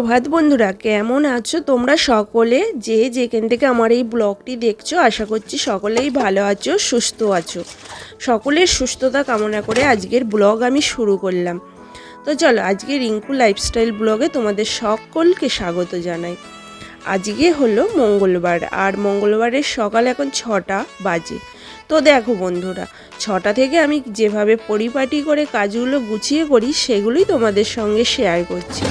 প্রভাত বন্ধুরা, কেমন আছো তোমরা সকলে? যে যেখান থেকে আমার এই ব্লগটি দেখছ, আশা করছি সকলেই ভালো আছো, সুস্থ আছো। সকলের সুস্থতা কামনা করে আজকের ব্লগ আমি শুরু করলাম। তো চলো, আজকে রিঙ্কু লাইফস্টাইল ব্লগে তোমাদের সকলকে স্বাগত জানাই। আজকে হলো মঙ্গলবার, আর মঙ্গলবারের সকাল এখন ছটা বাজে। তো দেখো বন্ধুরা, ছটা থেকে আমি যেভাবে পরিপাটি করে কাজগুলো গুছিয়ে করি, সেগুলোই তোমাদের সঙ্গে শেয়ার করছি।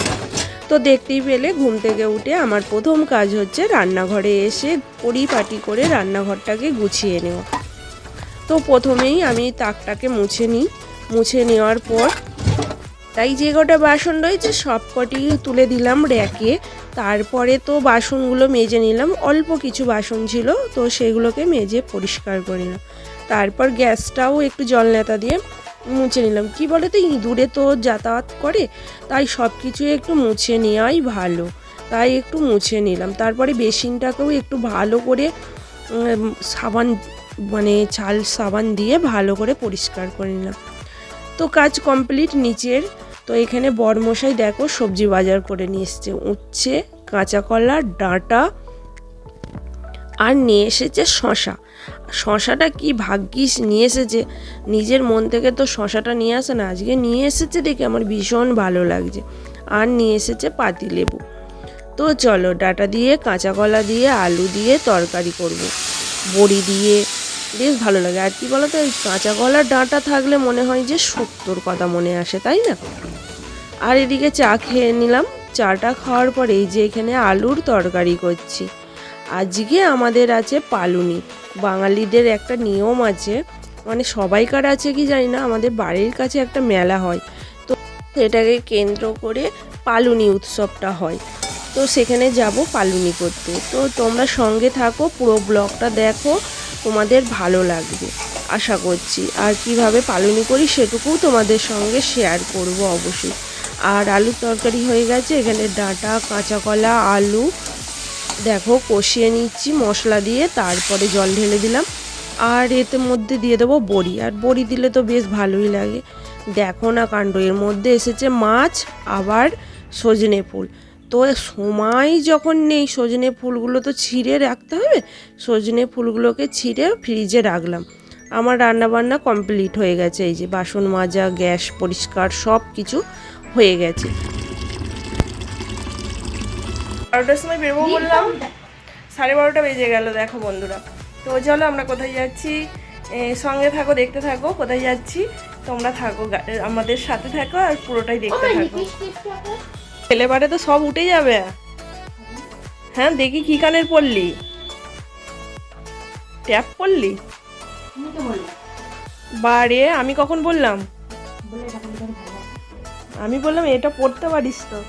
তো দেখতেই পেলে ঘুম থেকে উঠে আমার প্রথম কাজ হচ্ছে রান্নাঘরে এসে পরিপাটি করে রান্নাঘরটাকে গুছিয়ে নেওয়া। তো প্রথমেই আমি তাকটাকে মুছে নিই। মুছে নেওয়ার পর তাই যে কটা বাসন রয়েছে সব কটি তুলে দিলাম র্যাকে। তারপরে তো বাসনগুলো মেজে নিলাম, অল্প কিছু বাসন ছিল, তো সেগুলোকে মেজে পরিষ্কার করে নিলাম। তারপর গ্যাসটাও একটু জল নেতা দিয়ে মুছে নিলাম। কি বলে তো ইঁদুরে তো যাতায়াত করে, তাই সব কিছু একটু মুছে নেওয়াই ভালো। তাই একটু মুছে নিলাম। তারপরে বেসিনটাকেও একটু ভালো করে সাবান মানে ছাল সাবান দিয়ে ভালো করে পরিষ্কার করে নিলাম। তো কাজ কমপ্লিট নিচের। তো এখানে বরমশাই দেখো সবজি বাজার করে নিয়ে এসছে। উচ্ছে, কাঁচা কলা, ডাঁটা আর নিয়ে এসেছে শশা। শশাটা কি ভাগ্যিস নিয়ে এসেছে। নিজের মন থেকে তো শশাটা নিয়ে আসে না, আজকে নিয়ে এসেছে দেখে আমার ভীষণ ভালো লাগছে। আর নিয়ে এসেছে পাতিলেবু তো চলো ডাটা দিয়ে, কাঁচা কলা দিয়ে, আলু দিয়ে তরকারি করব। বড়ি দিয়ে, বেশ ভালো লাগে। আর কি বলো তো এই কাঁচা কলার ডাঁটা থাকলে মনে হয় যে সত্যর কথা মনে আসে, তাই না? আর এদিকে চা খেয়ে নিলাম। চাটা খাওয়ার পরে এই যে এখানে আলুর তরকারি করছি। আজকে আমাদের আছে পালুনি। বাঙালিদের একটা নিয়ম আছে মানে সবাইকার আছে কি জানি না, আমাদের বাড়ির কাছে একটা মেলা হয়। তো সেটাকে কেন্দ্র করে পালুনি উৎসবটা হয়। তো সেখানে যাব পালুনি করতে। তো তোমরা সঙ্গে থাকো, পুরো ব্লগটা দেখো, তোমাদের ভালো লাগবে। আশা করছি। আর কীভাবে পালুনি করি সেটুকুও তোমাদের সঙ্গে শেয়ার করব অবশ্যই। আর আলুর তরকারি হয়ে গেছে, এখানে ডাঁটা, কাঁচা কলা, আলু দেখো, কষিয়ে নিচ্ছি, মশলা দিয়ে তারপরে জল ঢেলে দিলাম। আর এতে মধ্যে দিয়ে দেবো বড়ি। আর বড়ি দিলে তো বেশ ভালোই লাগে। দেখো না কাণ্ড, এর মধ্যে এসেছে মাছ, আবার সজনে ফুল। তো সময় যখন নেই, সজনে ফুলগুলো তো ছিঁড়ে রাখতে হবে। সজনে ফুলগুলোকে ছিঁড়ে ফ্রিজে রাখলাম। আমার রান্নাবান্না কমপ্লিট হয়ে গেছে। এই যে বাসন মাজা, গ্যাস পরিষ্কার সব কিছু হয়ে গেছে। বারোটার সময় বেরোবো বললাম। সাড়ে বারোটা বেজে গেল দেখো বন্ধুরা। তো চলো আমরা কোথায় যাচ্ছি? সঙ্গে থাকো দেখতে থাকো কোথায় যাচ্ছি? তোমরা থাকো আমাদের সাথে থাকো আর পুরোটাই দেখতে থাকো। ছেলেবারে তো সব উঠে যাবে। হ্যাঁ দেখি কি কানের পড়লি ট্যাপ পড়লি বারে আমি কখন বললাম? আমি বললাম এটা পড়তে পারিস তো।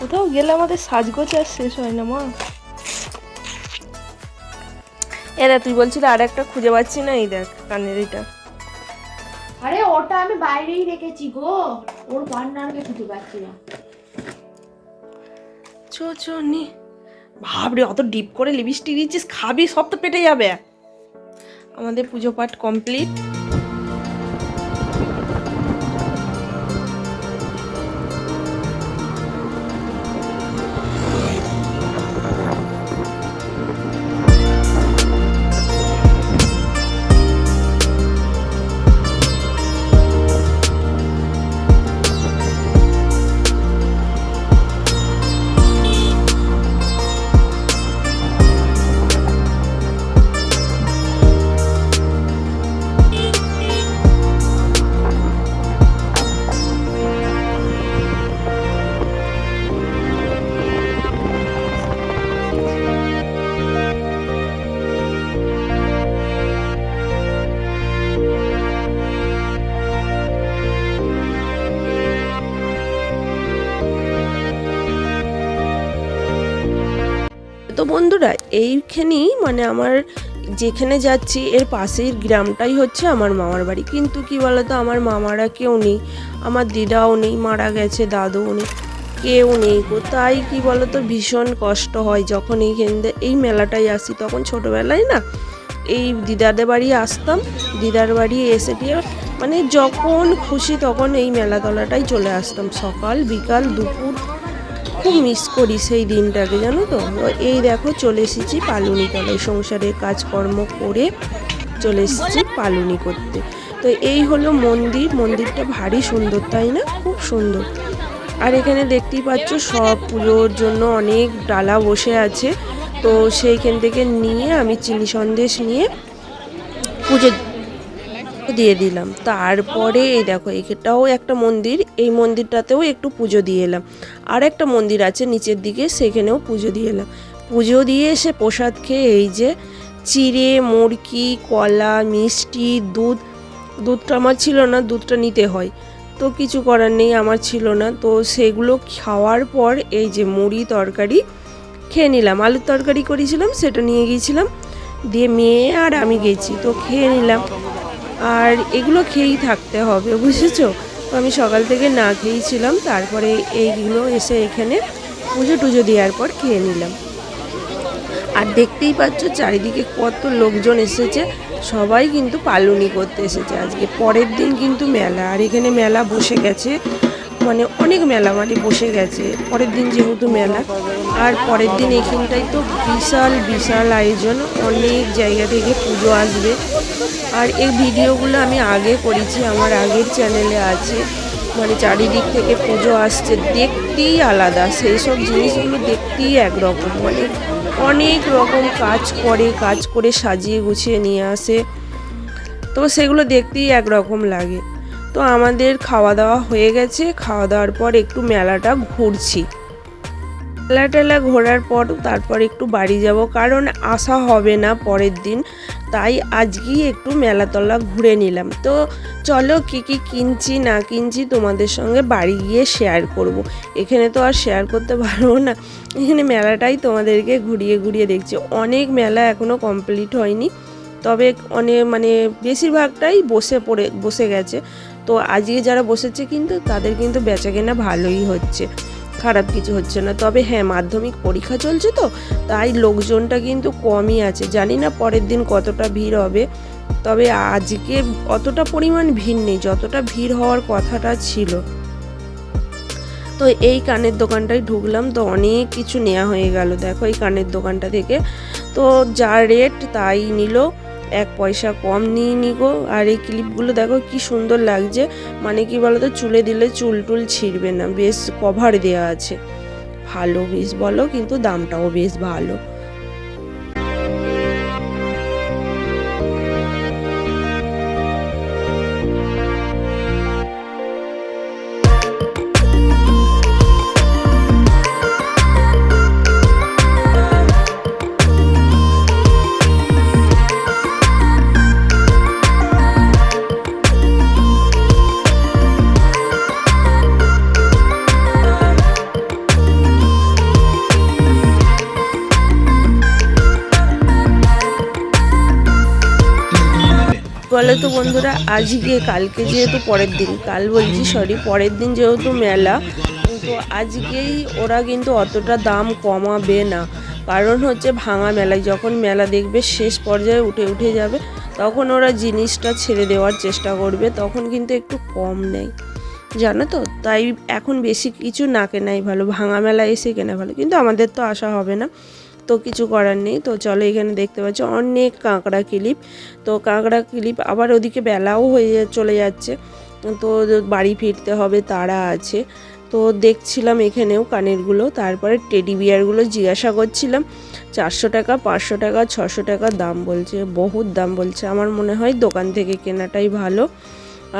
কোথাও গেলে আমাদের সাজগোজ আর শেষ হয় না মা। এ দেখ তুই বলছিলি আর একটা খুঁজে পাচ্ছি না এই দেখ কানের এটা। আরে ওটা আমি বাইরেই রেখেছি গো। ওর পার্টনারকে খুঁজে পাচ্ছি না। চো চো নি। ভাবরে অত ডিপ করে লিপস্টিক দিচ্ছিস খাবি সব তো পেটে যাবে। আমাদের পুজো পাঠ কমপ্লিট বন্ধুরা, এইখানেই মানে আমার যেখানে যাচ্ছি, এর পাশের গ্রামটাই হচ্ছে আমার মামার বাড়ি। কিন্তু কি বলতো, আমার মামারা কেউ নেই, আমার দিদাও নেই, মারা গেছে, দাদুও নেই, কেউ নেই গো। তাই কি বলতো, ভীষণ কষ্ট হয় যখন এইখান এই মেলাটায় আসি। তখন ছোটোবেলায় না, এই দিদাদের বাড়ি আসতাম, দিদার বাড়ি এসে দিয়ে মানে যখন খুশি তখন এই মেলাতলাটাই চলে আসতাম। সকাল, বিকাল, দুপুর মিস করি সেই দিনটাকে, জানো তো? এই দেখো চলে এসেছি পালুনি তলায় সংসারের কাজকর্ম করে চলে এসেছি পালুনি করতে। তো এই হলো মন্দির। মন্দিরটা ভারী সুন্দর, তাই না? খুব সুন্দর। আর এখানে দেখতেই পাচ্ছ সব পুজোর জন্য অনেক ডালা বসে আছে। তো সেইখান থেকে নিয়ে আমি চিনি সন্দেশ নিয়ে পুজো দিয়ে দিলাম। তারপরে এই দেখো, এটাও একটা মন্দির, এই মন্দিরটাতেও একটু পুজো দিয়ে এলাম। আর একটা মন্দির আছে নিচের দিকে, সেখানেও পুজো দিয়ে এলাম। পুজো দিয়ে এসে প্রসাদ খেয়ে এই যে চিড়ে, মুরকি, কলা, মিষ্টি, দুধ, দুধটা আমার ছিল না, দুধটা নিতে হয়। তো কিছু করার নেই, আমার ছিল না। তো সেগুলো খাওয়ার পর এই যে মুড়ি তরকারি খেয়ে নিলাম। আলুর তরকারি করেছিলাম, সেটা নিয়ে গিয়েছিলাম। দিয়ে মেয়ে আর আমি গেছি, তো খেয়ে নিলাম। আর এগুলো খেয়েই থাকতে হবে, বুঝেছ? আমি সকাল থেকে না খেয়েছিলাম, তারপরে এইগুলো এসে এখানে পুজো টুজো দেওয়ার পর খেয়ে নিলাম। আর দেখতেই পাচ্ছ, চারিদিকে কত লোকজন এসেছে, সবাই কিন্তু পালনি করতে এসেছে। আজকে পরের দিন কিন্তু মেলা, আর এখানে মেলা বসে গেছে। মানে অনেক মেলা মানে বসে গেছে। পরের দিন যেহেতু মেলা, আর পরের দিন এখানটাই তো বিশাল বিশাল আয়োজন। অনেক জায়গা থেকে পুজো আসবে। আর এই ভিডিওগুলো আমি আগে করেছি, আমার আগের চ্যানেলে আছে। মানে চারিদিক থেকে পুজো আসছে, দেখতেই আলাদা। সেই সব জিনিসগুলো দেখতেই একরকম। মানে অনেক রকম কাজ করে কাজ করে সাজিয়ে গুছিয়ে নিয়ে আসে। তো সেগুলো দেখতেই একরকম লাগে। তো আমাদের খাওয়া দাওয়া হয়ে গেছে। খাওয়া দাওয়ার পর একটু মেলাটা ঘুরছি। মেলা টেলা ঘোরার পর তারপর একটু বাড়ি যাব, কারণ আসা হবে না পরের দিন। তাই আজকেই একটু মেলাতলা ঘুরে নিলাম। তো চলো কি কি কিনছি, না কিনছি তোমাদের সঙ্গে বাড়ি গিয়ে শেয়ার করব। এখানে তো আর শেয়ার করতে পারব না। এখানে মেলাটাই তোমাদেরকে ঘুরিয়ে ঘুরিয়ে দেখছি। অনেক মেলা এখনও কমপ্লিট হয়নি। তবে অনেক মানে বেশিরভাগটাই বসে পড়ে, বসে গেছে। তো আজকে যারা বসেছে কিন্তু, তাদের কিন্তু বেচাকেনা ভালোই হচ্ছে। খারাপ কিছু হচ্ছে না। তবে হ্যাঁ মাধ্যমিক পরীক্ষা চলছে তো, তাই লোকজনটা কিন্তু কমই আছে। জানি না পরের দিন কতটা ভিড় হবে, তবে আজকে অতটা পরিমাণ ভিড় নেই, যতটা ভিড় হওয়ার কথাটা ছিল। তো এই কানের দোকানটায় ঢুকলাম তো অনেক কিছু নেওয়া হয়ে গেল। দেখো এই কানের দোকানটা থেকে তো যা রেট তাই নিল। এক পয়সা কম নিয়ে নি গো। আর এই ক্লিপগুলো দেখো কি সুন্দর লাগছে। মানে কি বলতো, চুলে দিলে চুল টুল ছিঁড়বে না। বেশ কভার দেওয়া আছে। ভালো বেশ বলো, কিন্তু দামটাও বেশ ভালো। তো বন্ধুরা, আজকে, কালকে যেহেতু পরের দিন, কাল বলছি সরি পরের দিন যেহেতু মেলা, তো আজকেই ওরা কিন্তু অতটা দাম কমাবে না। কারণ হচ্ছে ভাঙা মেলায়, যখন মেলা দেখবে, শেষ পর্যায়ে উঠে উঠে যাবে, তখন ওরা জিনিসটা ছেড়ে দেওয়ার চেষ্টা করবে, তখন কিন্তু একটু কম নেয়। জানো তো? তাই এখন বেশি কিছু না কেনাই ভালো, ভাঙা মেলা এসে কেনা ভালো, কিন্তু আমাদের তো আসা হবে না। তো কিছু করার নেই। তো চলো এখানে দেখতে পাচ্ছ অনেক কাঁকড়া ক্লিপ। তো কাঁকড়া ক্লিপ আবার ওদিকে বেলাও হয়ে চলে যাচ্ছে। তো বাড়ি ফিরতে হবে, তারা আছে। তো দেখছিলাম এখানেও কানেরগুলো, তারপরে টেডি বিয়ারগুলো জিজ্ঞাসা করছিলাম, চারশো টাকা, পাঁচশো টাকা, ছশো টাকা দাম বলছে, বহুত দাম বলছে। আমার মনে হয় দোকান থেকে কেনাটাই ভালো।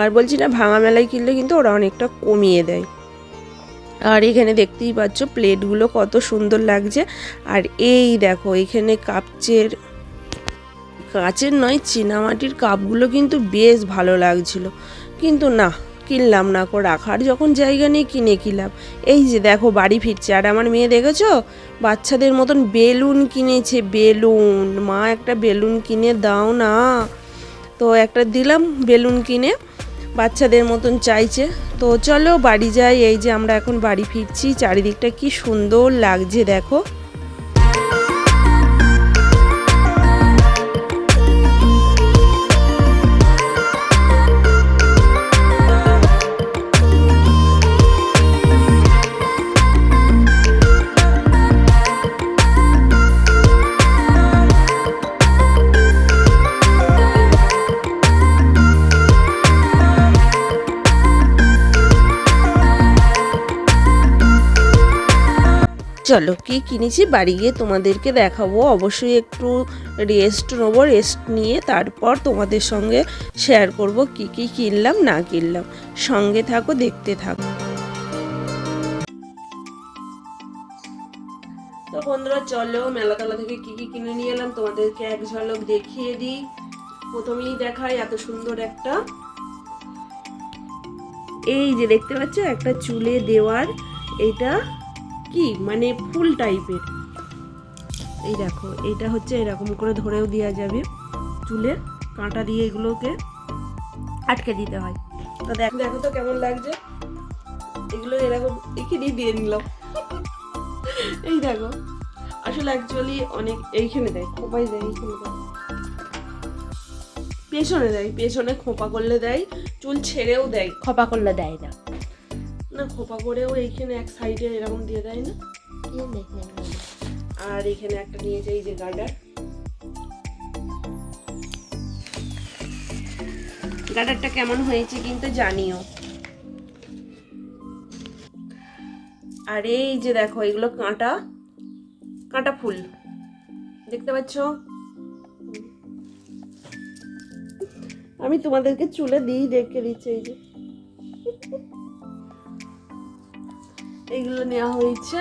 আর বলছি না, ভাঙা মেলায় কিনলে কিন্তু ওরা অনেকটা কমিয়ে দেয়। আর এখানে দেখতেই পাচ্ছ প্লেটগুলো কত সুন্দর লাগছে। আর এই দেখো, এখানে কাপচের, কাচের নয়, চীনামাটির কাপগুলো কিন্তু বেশ ভালো লাগছিল। কিন্তু না, কিনলাম না কো রাখার, যখন জায়গা নেই কিনে কিনলাম। এই যে দেখো, বাড়ি ফিরছে। আর আমার মেয়ে দেখেছ? বাচ্চাদের মতন বেলুন কিনেছে, বেলুন। মা একটা বেলুন কিনে দাও না। তো একটা দিলাম বেলুন কিনে। বাচ্চাদের মতন চাইছে। তো চলো বাড়ি যাই, এই যে আমরা এখন বাড়ি ফিরছি, চারিদিকটা কি সুন্দর লাগছে দেখো। চলো, কি কিনেছি বাড়ি গিয়ে তোমাদেরকে দেখাবো। অবশ্যই একটু রেস্ট নেব রেস্ট নিয়ে তারপর তোমাদের সঙ্গে শেয়ার করব কি কি কিনলাম, না কিনলাম। সঙ্গে থাকো, দেখতে থাকো। তো বন্ধুরা, চলো মেলাতলা থেকে কি কি কিনে নিয়ে এলাম, তোমাদেরকে এক ঝলক দেখিয়ে দিই। প্রথমেই দেখাই এত সুন্দর একটা। এই যে দেখতে পাচ্ছ, একটা চুলে দেওয়ার, এটা কি? মানে ফুল টাইপের। এই দেখো এইটা হচ্ছে এরকম করে ধরেও দেওয়া যাবে। চুলে কাঁটা দিয়ে এগুলোকে আটকে দিতে হয়। তো দেখ, দেখো তো কেমন লাগছে। এগুলো এরকম এখানেই দিয়ে নিলাম। এই দেখো, আসলে অ্যাকচুয়ালি অনেক এইখানে দেয়, খোপাই দেয় এইখানে দেয়। পেছনে দেয়, পেছনে খোপা করলে দেয়, চুল ছেড়েও দেয়। খপা করলে দেয় না। না খোপা করেও এইখানে এক সাইডে এরকম দিয়ে দেয় না? আর এখানে একটা নিয়েছে এই যে গার্ডার। গার্ডারটা কেমন হয়েছে কিন্তু জানিও। আর এই যে দেখো এগুলো কাঁটা কাঁটা ফুল। দেখতে পাচ্ছ? আমি তোমাদেরকে চুলে দিই দেখে দিচ্ছি এই যে। এইগুলো নেওয়া হয়েছে।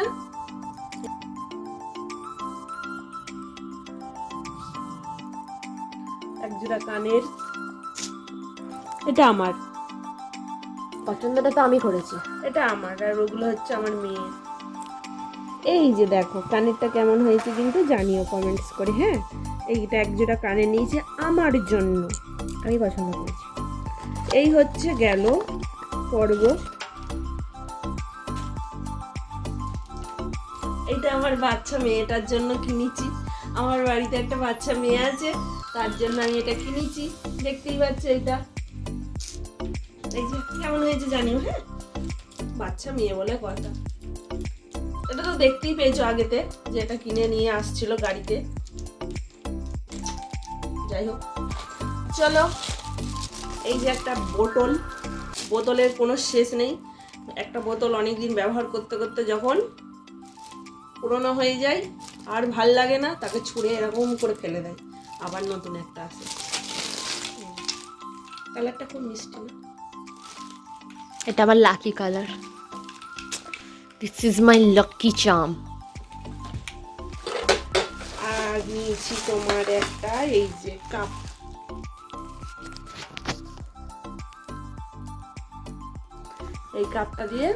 একজোড়া কানের। এটা আমার। পছন্দটা তো আমি করেছি। এটা আমার আর ওগুলো হচ্ছে আমার মেয়ে এই যে দেখো কানেরটা কেমন হয়েছে কিন্তু জানিও কমেন্টস করে হ্যাঁ? এইটা একজোড়া কানে নিয়েছে আমার জন্য। আমি পছন্দ করেছি। এই হচ্ছে গেল পর্ব। বাচ্চা মেয়েটার জন্য কিনেছি। আমার বাড়িতে একটা বাচ্চা মেয়ে আছে, তার জন্য আমি এটা কিনেছি। দেখতেই পাচ্ছ এটা। কেমন হয়েছে জানিও হ্যাঁ? বাচ্চা মেয়ে বলে কথা। এটা তো দেখতেই পেয়েছ আগেতে, যে এটা কিনে নিয়ে আসছিল গাড়িতে। যাই হোক, চলো। এই যে একটা বোতল। বোতলের কোনো শেষ নেই। একটা বোতল অনেক দিন ব্যবহার করতে করতে যখন পুরনো হয়ে যায় আর ভালো লাগে না তাকে ছুঁড়ে এরকম করে ফেলে দেয়। আবার নতুন একটা আসে কালারটা খুব মিষ্টি না? এটা আমার lucky colour this is my lucky charm আর নিয়েছি তোমার একটা এই যে কাপ এই কাপটা দিয়ে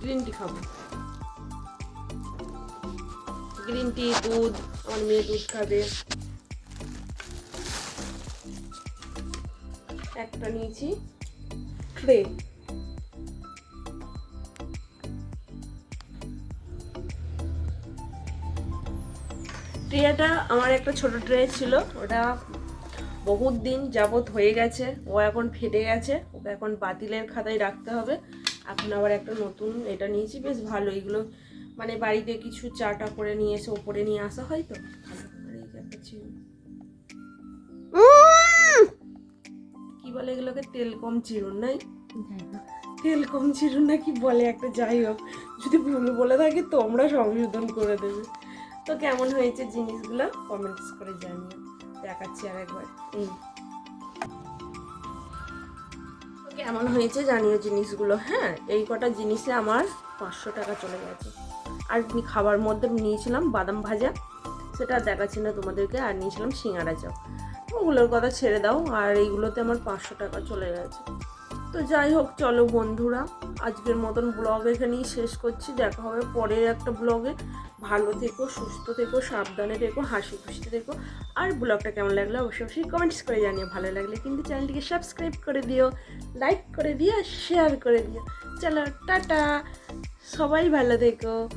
গ্রিন টি খাব। গ্রিন টি দুধ আমার মেয়ে দুধ খাবে। একটা নিয়েছি। ট্রে ট্রেটা আমার একটা ছোট ট্রে ছিল ওটা বহুত দিন যাবত হয়ে গেছে ও এখন ফেটে গেছে ওকে এখন বাতিলের খাতায় রাখতে হবে। এখন আবার একটা নতুন এটা নিয়েছি বেশ ভালো এগুলো মানে বাড়িতে কিছু চাটা করে নিয়ে এসে ওপরে নিয়ে আসা হয় তো। কি বলে এগুলোকে? তেল কম চিরুন নাই? তেল কম চিরুন না কি বলে একটা যাই হোক। যদি ভুল বলে থাকে তোমরা সংশোধন করে দেবে। তো কেমন হয়েছে জিনিসগুলো? কমেন্টস করে জানিও। দেখাচ্ছি আর একবার। এই। কেমন হয়েছে জানিও জিনিসগুলো হ্যাঁ? এই কটা জিনিসে আমার পাঁচশো টাকা চলে গেছে। আর খাবার মধ্যে নিয়েছিলাম বাদাম ভাজা। সেটা দেখাচ্ছি না তোমাদেরকে। আর নিয়েছিলাম সিঙ্গারা চপ ওগুলোর কথা ছেড়ে দাও। আর এইগুলোতে আমার পাঁচশো টাকা চলে গেছে। তো যাই হোক, চলো বন্ধুরা, আজকের মতন ব্লগ এখানেই শেষ করছি। দেখা হবে পরের একটা ব্লগে। ভালো থেকো, সুস্থ থেকো, সাবধানে থেকো, হাসি খুশিতে থেকো। আর ব্লগটা কেমন লাগল অবশ্যই অবশ্যই কমেন্টস করে জানিয়ে ভালো লাগলে কিন্তু চ্যানেলটিকে সাবস্ক্রাইব করে দিও লাইক করে দিও, আর শেয়ার করে দিও। চলো, টাটা। সবাই ভালো থেকো।